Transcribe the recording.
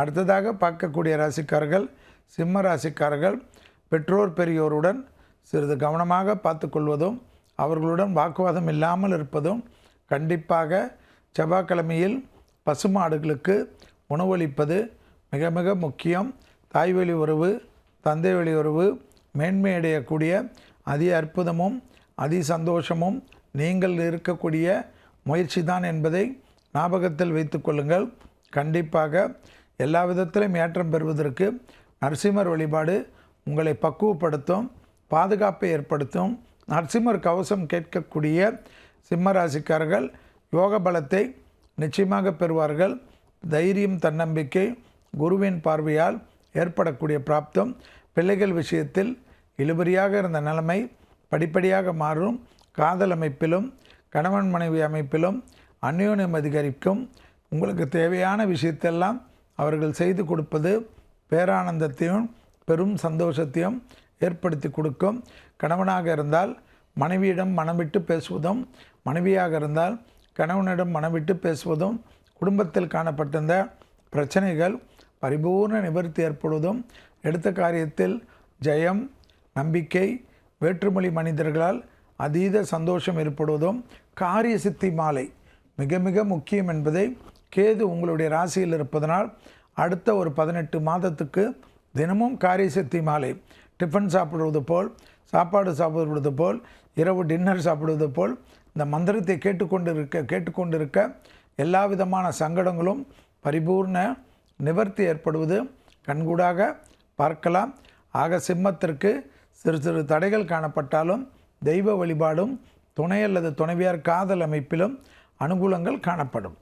அடுத்ததாக பார்க்கக்கூடிய ராசிக்காரர்கள் சிம்ம ராசிக்காரர்கள் பெற்றோர் பெரியோருடன் சிறிது கவனமாக பார்த்து கொள்வதும் அவர்களுடன் வாக்குவாதம் இல்லாமல் இருப்பதும் கண்டிப்பாக செவ்வாய்க்கிழமையில் பசுமாடுகளுக்கு உணவளிப்பது மிக மிக முக்கியம். தாய்வழி உறவு தந்தை வழி உறவு மேன்மையடையக்கூடிய அதி அற்புதமும் அதி சந்தோஷமும் நீங்கள் இருக்கக்கூடிய முயற்சி தான் என்பதை ஞாபகத்தில் வைத்து கொள்ளுங்கள். கண்டிப்பாக எல்லா விதத்திலும் ஏற்றம் பெறுவதற்கு நரசிம்மர் வழிபாடு உங்களை பக்குவப்படுத்தும் பாதுகாப்பை ஏற்படுத்தும். நரசிம்மர் கவசம் கேட்கக்கூடிய சிம்ம ராசிக்காரர்கள் யோக பலத்தை நிச்சயமாக பெறுவார்கள். தைரியம் தன்னம்பிக்கை குருவின் பார்வையால் ஏற்படக்கூடிய பிராப்தம் பிள்ளைகள் விஷயத்தில் இழுபறியாக இருந்த நிலைமை படிப்படியாக மாறும். காதல் அமைப்பிலும் கணவன் மனைவி அமைப்பிலும் அந்யோன்யம் அதிகரிக்கும். உங்களுக்கு தேவையான விஷயத்தெல்லாம் அவர்கள் செய்து கொடுப்பது பேரானந்தத்தையும் பெரும் சந்தோஷத்தையும் ஏற்படுத்தி கொடுக்கும். கணவனாக இருந்தால் மனைவியிடம் மனம் விட்டு பேசுவதும் மனைவியாக இருந்தால் கணவனிடம் மனம் விட்டு பேசுவதும் குடும்பத்தில் காணப்பட்டிருந்த பிரச்சனைகள் பரிபூர்ண நிவர்த்தி ஏற்படுவதும் எடுத்த காரியத்தில் ஜெயம் நம்பிக்கை வேற்றுமொழி மனிதர்களால் அதீத சந்தோஷம் ஏற்படுவதும் காரிய சித்தி மாலை மிக மிக முக்கியம் என்பதை கேது உங்களுடைய ராசியில் இருப்பதனால் அடுத்த ஒரு பதினெட்டு மாதத்துக்கு தினமும் காரிய சக்தி மாலை. டிஃபன் சாப்பிடுவது போல் சாப்பாடு சாப்பிடுவது போல் இரவு டின்னர் சாப்பிடுவது போல் இந்த மந்திரத்தை கேட்டுக்கொண்டு இருக்க கேட்டுக்கொண்டு இருக்க எல்லா விதமான சங்கடங்களும் பரிபூர்ண நிவர்த்தி ஏற்படுவது கண்கூடாக பார்க்கலாம். ஆக சிம்மத்திற்கு சிறு சிறு தடைகள் காணப்பட்டாலும் தெய்வ வழிபாடும் துணை அல்லது துணைவியார் காதல் அமைப்பிலும் அனுகூலங்கள் காணப்படும்.